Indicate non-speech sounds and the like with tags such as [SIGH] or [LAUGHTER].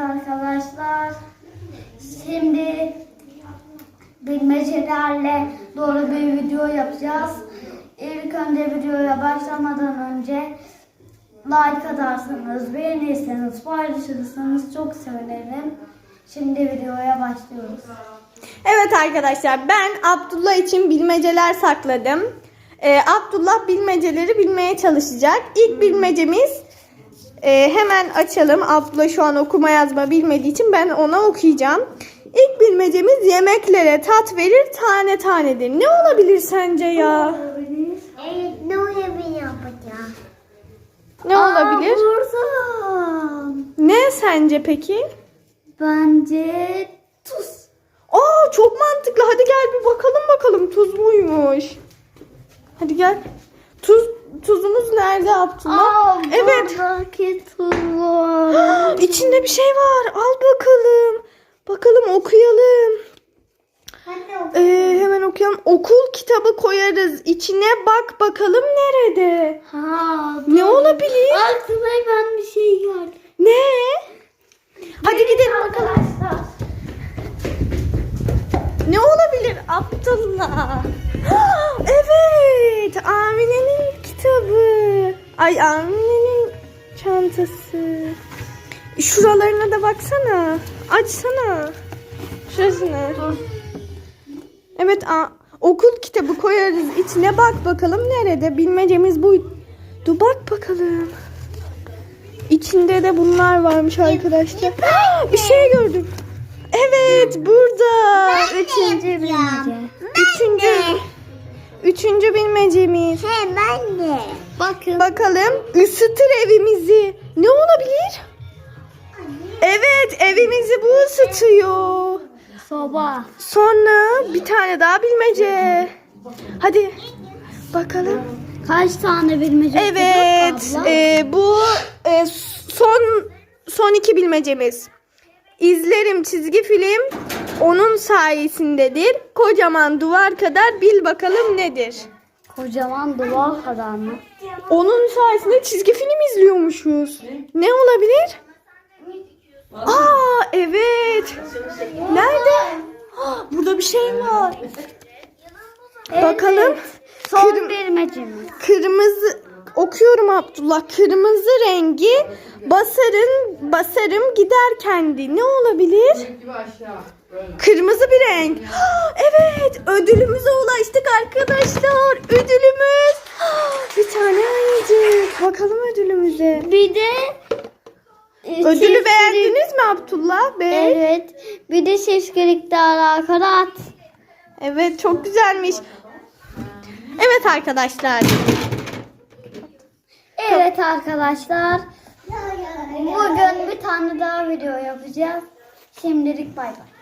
Evet arkadaşlar. Şimdi bilmecelerle doğru bir video yapacağız. İlk önce videoya başlamadan önce like atarsanız, beğenirseniz, paylaşırsanız çok sevinirim. Şimdi videoya başlıyoruz. Evet arkadaşlar ben Abdullah için bilmeceler sakladım. Ee, Abdullah bilmeceleri bilmeye çalışacak. İlk bilmecemiz e, hemen açalım. Abdullah şu an okuma yazma bilmediği için ben ona okuyacağım. İlk bilmecemiz yemeklere tat verir tane tanedir. Ne olabilir sence ya? Evet, ne olabilir yapacağım? Ne olabilir? Bursam. Ne sence peki? Bence tuz. Aa çok mantıklı. Hadi gel bir bakalım bakalım tuz muymuş. Hadi gel. Nerede Abdullah? evet. Buradaki [GASPS] tuz var. İçinde bir şey var. Al bakalım. Bakalım okuyalım. Ee, hemen okuyalım. Okul kitabı koyarız. İçine bak bakalım nerede? Ha, Ne olabilir? aklıma ben bir şey geldi. Ne? Hadi gidelim bakalım. Arkadaşlar. Ne olabilir Abdullah? [GASPS] [GASPS] evet, Amine'nin kitabı. Ay Amine'nin çantası. Şuralarına da baksana. Açsana. Şurasına. Evet, a- okul kitabı koyarız içine bak bakalım nerede. Bilmecemiz bu. Dur bak bakalım. İçinde de bunlar varmış arkadaşlar. Bir şey gördüm. Evet, burada. Üçüncü bilmece. Üçüncü. Üçüncü bilmecemiz. He ben de. Bakın. Bakalım ısıtır evimizi. Ne olabilir? Evet evimizi bu ısıtıyor. Soba. Sonra bir tane daha bilmece. Hadi bakalım. Kaç tane bilmece Evet e, bu e, son son iki bilmecemiz. İzlerim çizgi film onun sayesindedir. Kocaman duvar kadar bil bakalım nedir? Kocaman duvar kadar mı? Onun sayesinde çizgi film izliyormuşuz. Ne olabilir? Aa evet. Nerede? Ah, Burada bir şey var. Bakalım. Son Kırm- bilmecemiz. Kırmızı okuyorum Abdullah. Kırmızı rengi basarın basarım gider kendi. Ne olabilir? Kırmızı bir renk. [GASPS] Evet, ödülümüze ulaştık arkadaşlar. Ödülümüz. [GASPS] Bir tane ayıcık. Bakalım ödülümüze. Bir de e, Ödülü beğendiniz mi Abdullah Bey? Evet. Bir de çiftlikle alakalı at. Evet, çok güzelmiş. Evet arkadaşlar. Evet arkadaşlar. Bugün bir tane daha video yapacağız. Şimdilik bay bay.